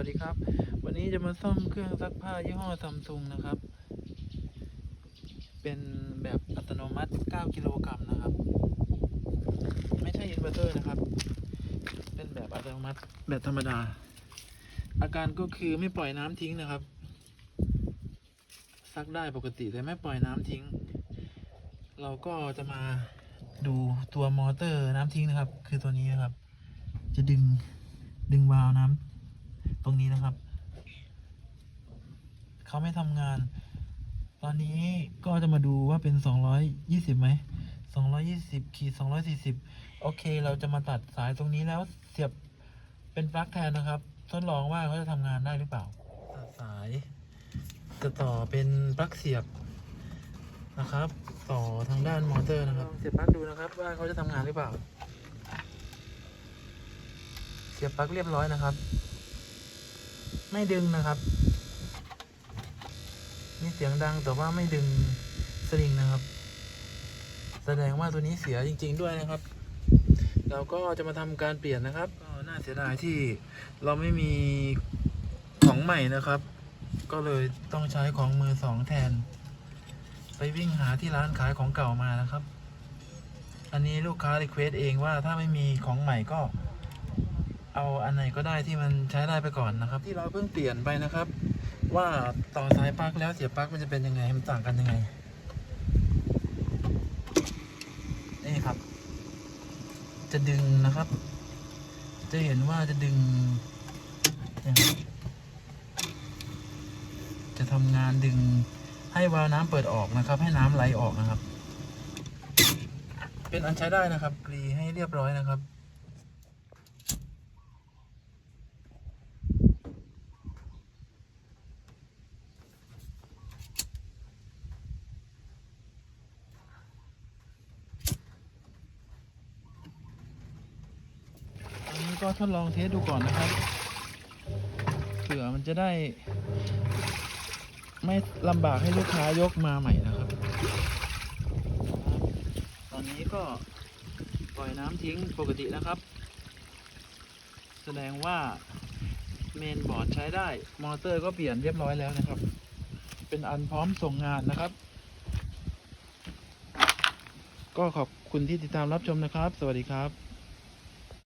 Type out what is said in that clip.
วัสดีครับ วันนี้จะมาซ่อมเครื่องซักผ้ายี่ห้อซัมซุงนะครับ เป็นแบบอัตโนมัติ 9 กิโลกรัมนะครับ ไม่ใช่อินเวอร์เตอร์นะครับ เป็นแบบอัตโนมัติแบบธรรมดา อาการก็คือไม่ปล่อยน้ำทิ้งนะครับ ซักได้ปกติแต่ไม่ปล่อยน้ำทิ้ง เราก็จะมาดูตัวมอเตอร์น้ำทิ้งนะครับ คือตัวนี้นะครับ จะดึงดึงวาล์วน้ำ ตรงนี้นะครับ เขาไม่ทำงาน ตอนนี้ก็จะมาดูว่าเป็น 220ไหม220ขีด240 โอเค เราจะมาตัดสายตรงนี้แล้วเสียบเป็นปลั๊กแทนนะครับ ทดลองว่าเขาจะทำงานได้หรือเปล่า ตัดสายจะต่อเป็นปลั๊กเสียบนะครับ ต่อทางด้านมอเตอร์นะครับ เสียบปลั๊กดูนะครับ ว่าเขาจะทำงานหรือเปล่า เสียบปลั๊กเรียบร้อยนะครับ ไม่ดึงนะครับ มีเสียงดังแต่ว่าไม่ดึงสลิงนะครับ แสดงว่าตัวนี้เสียจริง ๆ ด้วยนะครับ เราก็จะมาทำการเปลี่ยนนะครับก็น่าเสียดายที่เราไม่มีของใหม่นะครับ ก็เลยต้องใช้ของมือสองแทน ไปวิ่งหาที่ร้านขายของเก่ามานะครับ อันนี้ลูกค้ารีเควสเองว่าถ้าไม่มีของใหม่ก็ เอาอันไหนก็ได้ที่มันใช้ได้ไปก่อนนะครับ ที่เราเพิ่งเปลี่ยนไปนะครับ ว่าต่อสายปลั๊กแล้วเสียบปลั๊กมันจะเป็นยังไงมันต่างกันยังไงนี่ครับ จะดึงนะครับ จะเห็นว่าจะดึงจะทำงานดึงให้วาล์วน้ำเปิดออกนะครับ ให้น้ำไหลออกนะครับ เป็นอันใช้ได้นะครับกรีให้เรียบร้อยนะครับ ก็ทดลองเทสดูก่อนนะครับเผื่อมันจะได้ ไม่ลำบากให้ลูกค้ายกมาใหม่นะครับ ตอนนี้ก็ปล่อยน้ำทิ้งปกตินะครับ แสดงว่าเมนบอร์ดใช้ได้ มอเตอร์ก็เปลี่ยนเรียบร้อยแล้วนะครับ เป็นอันพร้อมส่งงานนะครับ ก็ขอบคุณที่ติดตามรับชมนะครับ สวัสดีครับ